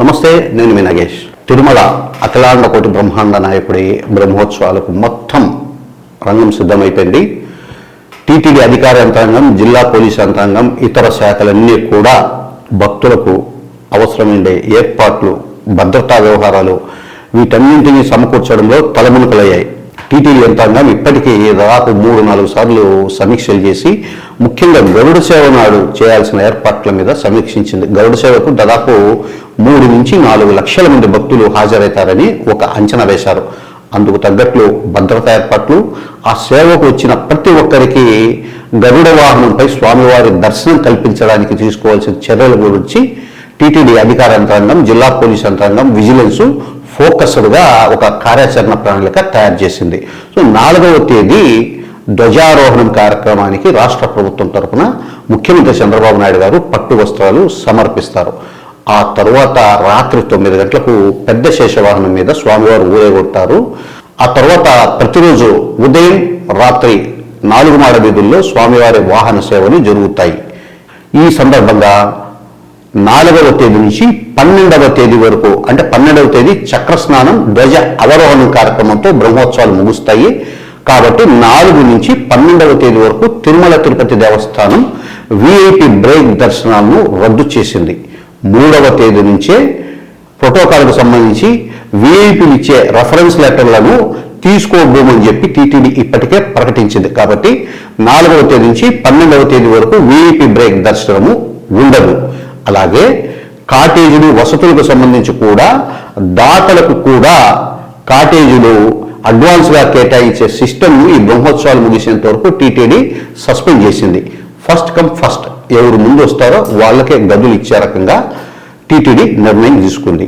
నమస్తే నేను మీ నగేష్. తిరుమల అఖిలాండ కోటి బ్రహ్మాండ నాయకుడి బ్రహ్మోత్సవాలకు మొత్తం రంగం సిద్ధమైపోయింది. టీటీడీ అధికార యంత్రాంగం జిల్లా పోలీస్ యంత్రాంగం ఇతర శాఖలన్నీ కూడా భక్తులకు అవసరమైండే ఏర్పాట్లు భద్రతా వ్యవహారాలు వీటన్నింటినీ సమకూర్చడంలో తలమునకలయ్యాయి. టీటీడీ యంత్రాంగం ఇప్పటికీ దాదాపు మూడు నాలుగు సార్లు సమీక్షలు చేసి ముఖ్యంగా గరుడ సేవ నాడు చేయాల్సిన ఏర్పాట్ల మీద సమీక్షించింది. గరుడ సేవకు దాదాపు మూడు నుంచి నాలుగు లక్షల మంది భక్తులు హాజరవుతారని ఒక అంచనా వేశారు. అందుకు తగ్గట్లు భద్రతా ఏర్పాట్లు ఆ సేవకు వచ్చిన ప్రతి ఒక్కరికి గరుడ వాహనంపై స్వామివారి దర్శనం కల్పించడానికి తీసుకోవాల్సిన చర్యల గురించి టీటీడీ అధికార యంత్రాంగం జిల్లా పోలీస్ యంత్రాంగం విజిలెన్స్ ఫోకస్డ్గా ఒక కార్యాచరణ ప్రణాళిక తయారు చేసింది. సో నాలుగవ తేదీ ధ్వజారోహణం కార్యక్రమానికి రాష్ట్ర ప్రభుత్వం తరఫున ముఖ్యమంత్రి చంద్రబాబు నాయుడు గారు పట్టు వస్త్రాలు సమర్పిస్తారు. ఆ తరువాత రాత్రి తొమ్మిది గంటలకు పెద్ద శేషవాహనం మీద స్వామివారు ఊరేగొట్టారు ఆ తర్వాత ప్రతిరోజు ఉదయం రాత్రి నాలుగు మాడ వీధుల్లో స్వామివారి వాహన సేవలు జరుగుతాయి. ఈ సందర్భంగా నాలుగవ తేదీ నుంచి పన్నెండవ తేదీ వరకు అంటే పన్నెండవ తేదీ చక్ర స్నానం ధ్వజ అవరోహణం కార్యక్రమంతో బ్రహ్మోత్సవాలు ముగుస్తాయి. కాబట్టి నాలుగు నుంచి పన్నెండవ తేదీ వరకు తిరుమల తిరుపతి దేవస్థానం విఐపి బ్రేక్ దర్శనాలను రద్దు చేసింది. మూడవ తేదీ నుంచే ప్రోటోకాల్కు సంబంధించి విఐపీలు ఇచ్చే రెఫరెన్స్ లెటర్లను తీసుకోబోమని చెప్పి టీటీడీ ఇప్పటికే ప్రకటించింది. కాబట్టి నాలుగవ తేదీ నుంచి పన్నెండవ తేదీ వరకు విఐపి బ్రేక్ దర్శనము ఉండదు. అలాగే కాటేజీలు వసతులకు సంబంధించి కూడా దాతలకు కూడా కాటేజీలు అడ్వాన్స్గా కేటాయించే సిస్టమ్ను ఈ బ్రహ్మోత్సవాలు ముగిసేంత వరకు టీటీడీ సస్పెండ్ చేసింది. ఫస్ట్ కమ్ ఫస్ట్ ఎవరు ముందు వస్తారో వాళ్ళకే గదులు ఇచ్చే రకంగా టీటీడీ నిర్ణయం తీసుకుంది.